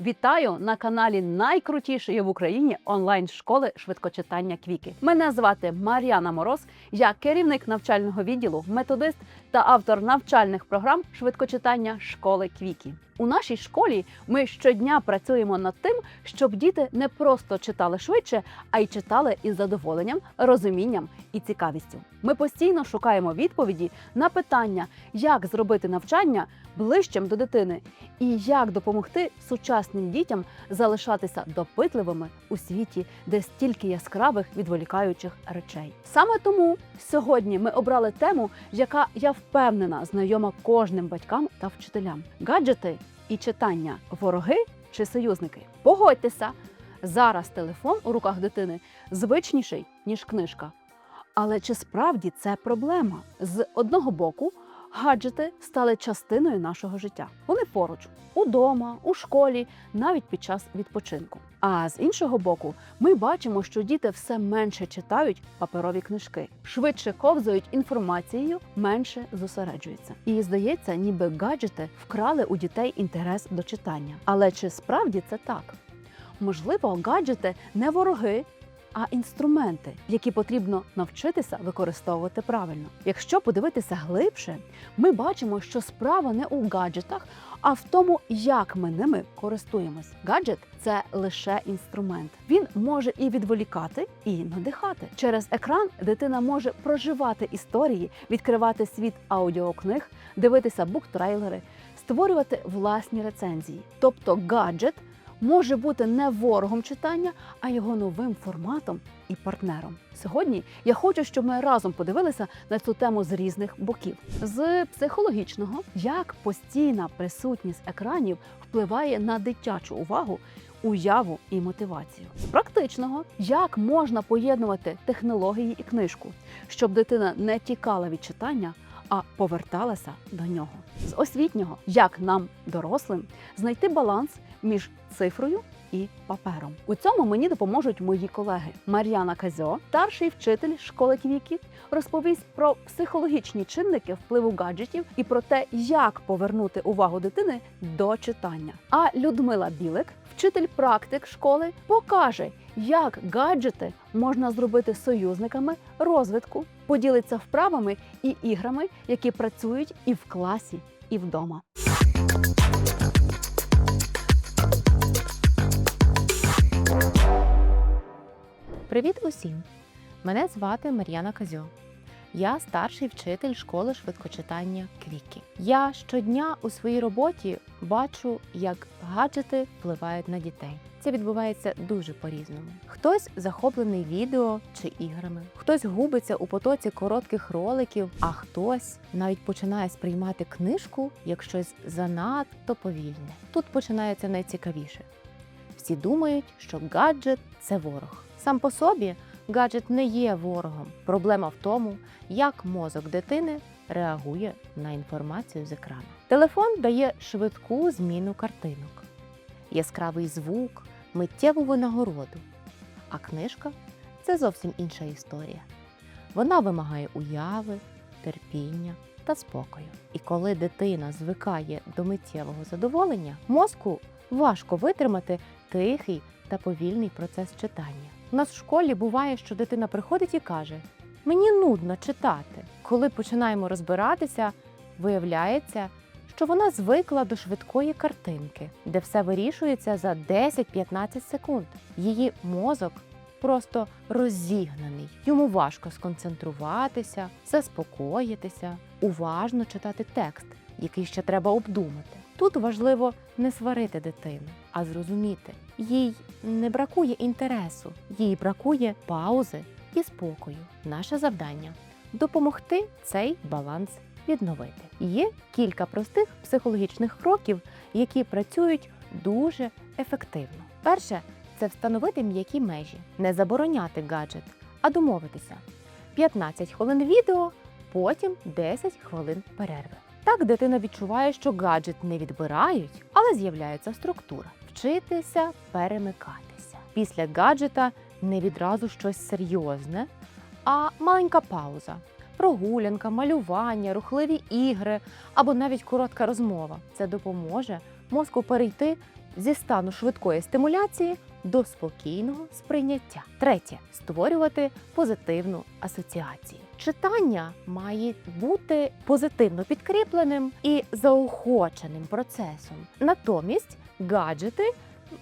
Вітаю на каналі найкрутішої в Україні онлайн-школи швидкочитання Квіки. Мене звати Мар'яна Мороз. Я керівник навчального відділу, методист та автор навчальних програм швидкочитання школи Квіки. У нашій школі ми щодня працюємо над тим, щоб діти не просто читали швидше, а й читали із задоволенням, розумінням і цікавістю. Ми постійно шукаємо відповіді на питання, як зробити навчання ближчим до дитини і як допомогти сучасним дітям залишатися допитливими у світі, де стільки яскравих відволікаючих речей. Саме тому сьогодні ми обрали тему, яка я впевнена знайома кожним батькам та вчителям: гаджети і читання вороги чи союзники. Погодьтеся, зараз телефон у руках дитини звичніший ніж книжка. Але чи справді це проблема? З одного боку, гаджети стали частиною нашого життя. Вони поруч удома, у школі, навіть під час відпочинку. А з іншого боку, ми бачимо, що діти все менше читають паперові книжки, швидше ковзають інформацією, менше зосереджуються. І здається, ніби гаджети вкрали у дітей інтерес до читання. Але чи справді це так? Можливо, гаджети не вороги, а інструменти, які потрібно навчитися використовувати правильно. Якщо подивитися глибше, ми бачимо, що справа не у гаджетах, а в тому, як ми ними користуємось. Гаджет це лише інструмент. Він може і відволікати, і надихати. Через екран дитина може проживати історії, відкривати світ аудіокниг, дивитися буктрейлери, створювати власні рецензії. Тобто гаджет може бути не ворогом читання, а його новим форматом і партнером. Сьогодні я хочу, щоб ми разом подивилися на цю тему з різних боків. З психологічного, як постійна присутність екранів впливає на дитячу увагу. Уяву і мотивацію з практичного, як можна поєднувати технології і книжку, щоб дитина не тікала від читання, а поверталася до нього. З освітнього, як нам, дорослим, знайти баланс між цифрою і папером. У цьому мені допоможуть мої колеги. Мар'яна Казьо, старший вчитель школи Квіки, розповість про психологічні чинники впливу гаджетів і про те, як повернути увагу дитини до читання. А Людмила Білик, вчитель практик школи, покаже, як гаджети можна зробити союзниками розвитку, поділиться вправами і іграми, які працюють і в класі, і вдома. Привіт усім! Мене звати Мар'яна Казьо. Я старший вчитель школи швидкочитання Квіки. Я щодня у своїй роботі бачу, як гаджети впливають на дітей. Це відбувається дуже по-різному. Хтось захоплений відео чи іграми, хтось губиться у потоці коротких роликів, а хтось навіть починає сприймати книжку як щось занадто повільне. Тут починається найцікавіше. Всі думають, що гаджет це ворог. Сам по собі гаджет не є ворогом. Проблема в тому, як мозок дитини реагує на інформацію з екрану. Телефон дає швидку зміну картинок, яскравий звук, миттєву винагороду. А книжка це зовсім інша історія. Вона вимагає уяви, терпіння та спокою. І коли дитина звикає до миттєвого задоволення, мозку важко витримати тихий та повільний процес читання. У нас в школі буває, що дитина приходить і каже: Мені нудно читати. Коли починаємо розбиратися, виявляється, що вона звикла до швидкої картинки, де все вирішується за 10-15 секунд. Її мозок просто розігнаний. Йому важко сконцентруватися, заспокоїтися, уважно читати текст, який ще треба обдумати. Тут важливо не сварити дитину, а зрозуміти, їй не бракує інтересу, їй бракує паузи і спокою. Наше завдання допомогти цей баланс відновити. Є кілька простих психологічних кроків, які працюють дуже ефективно. Перше це встановити м'які межі, не забороняти гаджет, а домовитися. 15 хвилин відео, потім 10 хвилин перерви. Так дитина відчуває, що гаджет не відбирають, але з'являється структура. Вчитися перемикатися. Після гаджета не відразу щось серйозне, а маленька пауза. Прогулянка, малювання, рухливі ігри або навіть коротка розмова. Це допоможе мозку перейти зі стану швидкої стимуляції до спокійного сприйняття. Третє створювати позитивну асоціацію. Читання має бути позитивно підкріпленим і заохоченим процесом. Натомість гаджети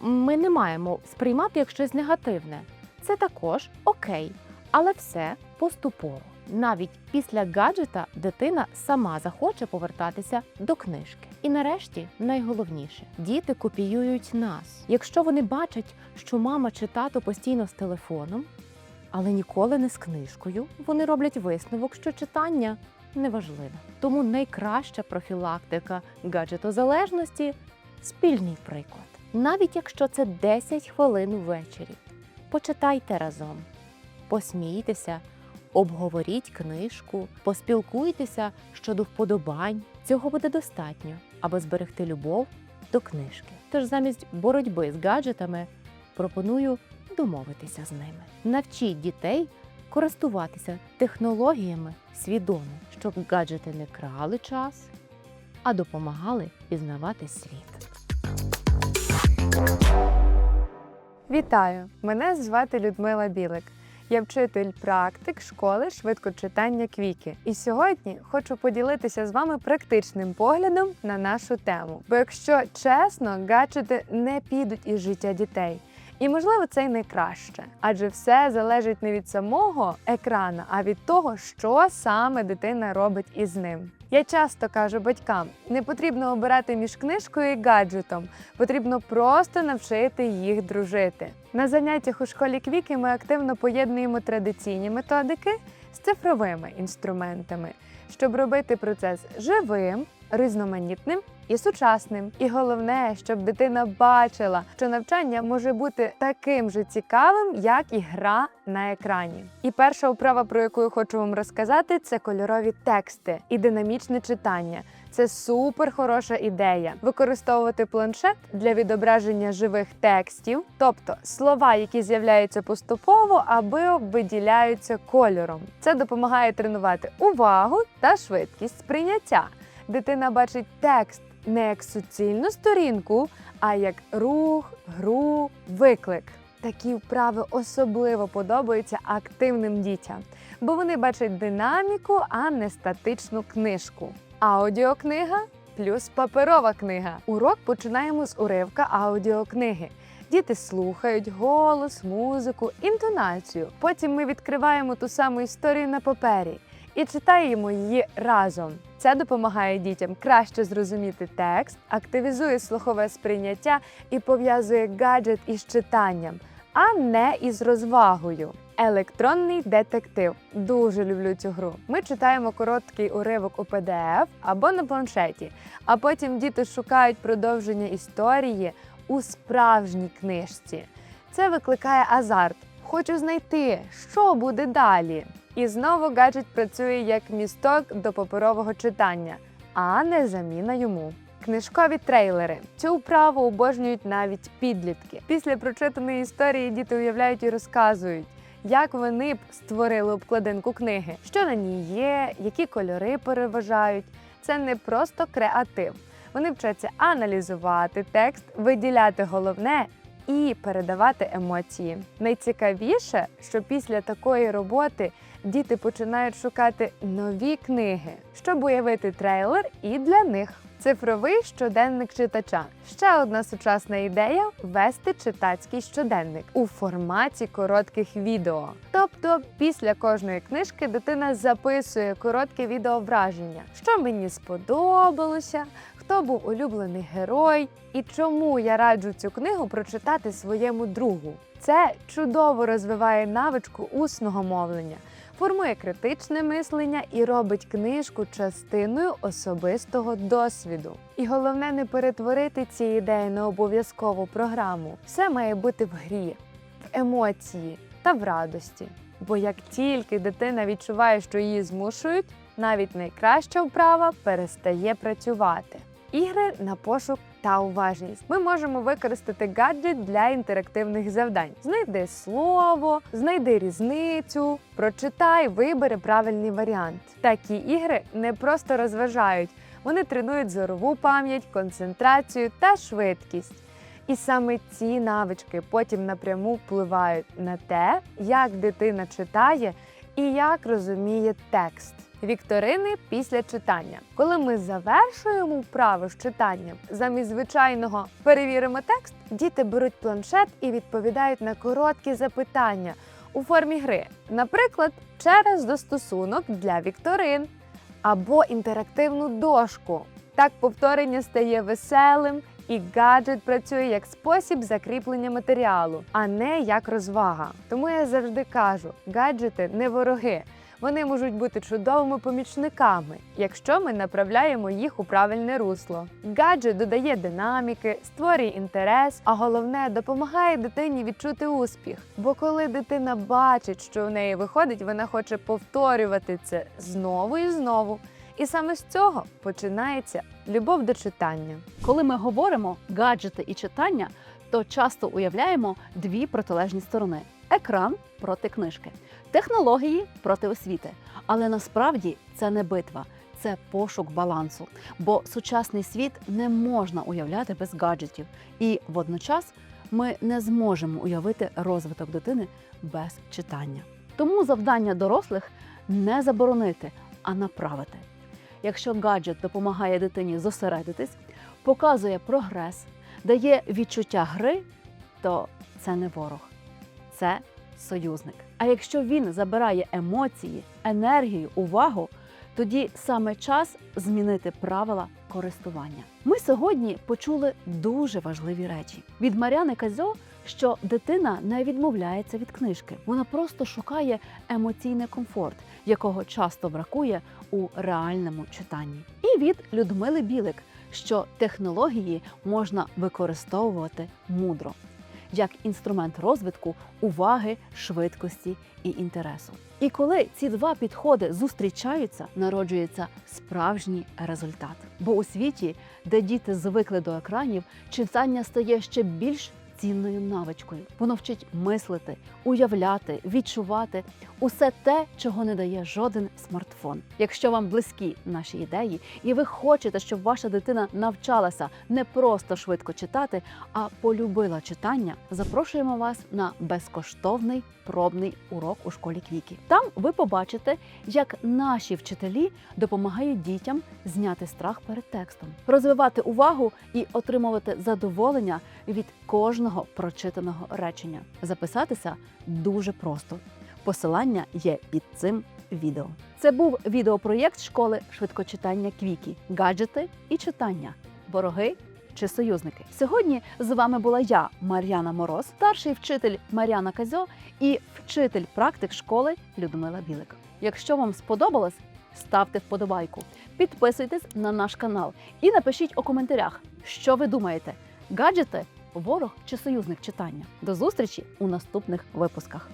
ми не маємо сприймати як щось негативне. Це також окей, але все поступово. Навіть після гаджета дитина сама захоче повертатися до книжки. І нарешті найголовніше діти копіюють нас. Якщо вони бачать, що мама чи тато постійно з телефоном, але ніколи не з книжкою, вони роблять висновок, що читання неважливе. Тому найкраща профілактика гаджетозалежності спільний приклад. Навіть якщо це 10 хвилин ввечері, почитайте разом, посмійтеся, обговоріть книжку, поспілкуйтеся щодо вподобань. Цього буде достатньо, аби зберегти любов до книжки. Тож замість боротьби з гаджетами пропоную домовитися з ними. Навчіть дітей користуватися технологіями свідомо, щоб гаджети не крали час, а допомагали пізнавати світ. Вітаю! Мене звати Людмила Білик. Я вчитель практик школи швидкочитання Квіки. І сьогодні хочу поділитися з вами практичним поглядом на нашу тему. Бо якщо чесно, гаджети не підуть із життя дітей. І можливо це й найкраще, адже все залежить не від самого екрана, а від того, що саме дитина робить із ним. Я часто кажу батькам: не потрібно обирати між книжкою і гаджетом, потрібно просто навчити їх дружити. На заняттях у школі Квіки ми активно поєднуємо традиційні методики з цифровими інструментами, щоб робити процес живим, різноманітним і сучасним. І головне, щоб дитина бачила, що навчання може бути таким же цікавим, як і гра на екрані. І перша вправа, про яку я хочу вам розказати, це кольорові тексти і динамічне читання. Це супер хороша ідея використовувати планшет для відображення живих текстів, тобто слова, які з'являються поступово, аби виділяються кольором. Це допомагає тренувати увагу та швидкість сприйняття. Дитина бачить текст не як суцільну сторінку, а як рух, гру, виклик. Такі вправи особливо подобаються активним дітям, бо вони бачать динаміку, а не статичну книжку. Аудіокнига плюс паперова книга. Урок починаємо з уривка аудіокниги. Діти слухають голос, музику, інтонацію. Потім ми відкриваємо ту саму історію на папері і читаємо її разом. Це допомагає дітям краще зрозуміти текст, активізує слухове сприйняття і пов'язує гаджет із читанням, а не із розвагою. Електронний детектив. Дуже люблю цю гру. Ми читаємо короткий уривок у PDF або на планшеті, а потім діти шукають продовження історії у справжній книжці. Це викликає азарт. Хочу знайти, що буде далі. І знову гаджет працює як місток до паперового читання, а не заміна йому. Книжкові трейлери. Цю вправу обожнюють навіть підлітки. Після прочитаної історії діти уявляють і розказують, як вони б створили обкладинку книги, що на ній є, які кольори переважають. Це не просто креатив. Вони вчаться аналізувати текст, виділяти головне і передавати емоції. Найцікавіше, що після такої роботи діти починають шукати нові книги, щоб уявити трейлер і для них. Цифровий щоденник читача. Ще одна сучасна ідея вести читацький щоденник у форматі коротких відео. Тобто, після кожної книжки дитина записує коротке відео враження, що мені сподобалося, хто був улюблений герой і чому я раджу цю книгу прочитати своєму другу. Це чудово розвиває навичку усного мовлення, формує критичне мислення і робить книжку частиною особистого досвіду. І головне не перетворити ці ідеї на обов'язкову програму. Все має бути в грі, в емоції та в радості. Бо як тільки дитина відчуває, що її змушують, навіть найкраща вправа перестає працювати. Ігри на пошук та уважність. Ми можемо використати гаджет для інтерактивних завдань. Знайди слово, знайди різницю, прочитай, вибери правильний варіант. Такі ігри не просто розважають, вони тренують зорову пам'ять, концентрацію та швидкість. І саме ці навички потім напряму впливають на те, як дитина читає і як розуміє текст. Вікторини після читання. Коли ми завершуємо вправи з читанням, замість звичайного перевіримо текст, діти беруть планшет і відповідають на короткі запитання у формі гри, наприклад, через застосунок для вікторин або інтерактивну дошку. Так повторення стає веселим, і гаджет працює як спосіб закріплення матеріалу, а не як розвага. Тому я завжди кажу: гаджети не вороги. Вони можуть бути чудовими помічниками, якщо ми направляємо їх у правильне русло. Гаджет додає динаміки, створює інтерес, а головне допомагає дитині відчути успіх. Бо коли дитина бачить, що в неї виходить, вона хоче повторювати це знову і знову. І саме з цього починається любов до читання. Коли ми говоримо гаджети і читання, то часто уявляємо дві протилежні сторони: екран проти книжки, технології проти освіти. Але насправді це не битва, це пошук балансу. Бо сучасний світ не можна уявляти без гаджетів, і водночас ми не зможемо уявити розвиток дитини без читання. Тому завдання дорослих не заборонити, а направити. Якщо гаджет допомагає дитині зосередитись, показує прогрес, дає відчуття гри, то це не ворог, це союзник. А якщо він забирає емоції, енергію, увагу, тоді саме час змінити правила користування. Ми сьогодні почули дуже важливі речі від Мар'яни Казьо, що дитина не відмовляється від книжки, вона просто шукає емоційний комфорт, якого часто бракує у реальному читанні. І від Людмили Білик, що технології можна використовувати мудро як інструмент розвитку уваги, швидкості і інтересу. І коли ці два підходи зустрічаються, народжується справжній результат. Бо у світі, де діти звикли до екранів, читання стає ще більш цінною навичкою. Воно вчить мислити, уявляти, відчувати усе те, чого не дає жоден смартфон. Якщо вам близькі наші ідеї, і ви хочете, щоб ваша дитина навчалася не просто швидко читати, а полюбила читання, запрошуємо вас на безкоштовний пробний урок у школі Квіки. Там ви побачите, як наші вчителі допомагають дітям зняти страх перед текстом, розвивати увагу і отримувати задоволення від кожного прочитаного речення. Записатися дуже просто. Посилання є під цим відео. Це був відеопроєкт школи швидкочитання Квікі, гаджети і читання, вороги чи союзники. Сьогодні з вами була я, Мар'яна Мороз, старший вчитель Мар'яна Казьо і вчитель практик школи Людмила Білик. Якщо вам сподобалось, ставте вподобайку, підписуйтесь на наш канал і напишіть у коментарях, що ви думаєте: гаджети, ворог чи союзник читання. До зустрічі у наступних випусках.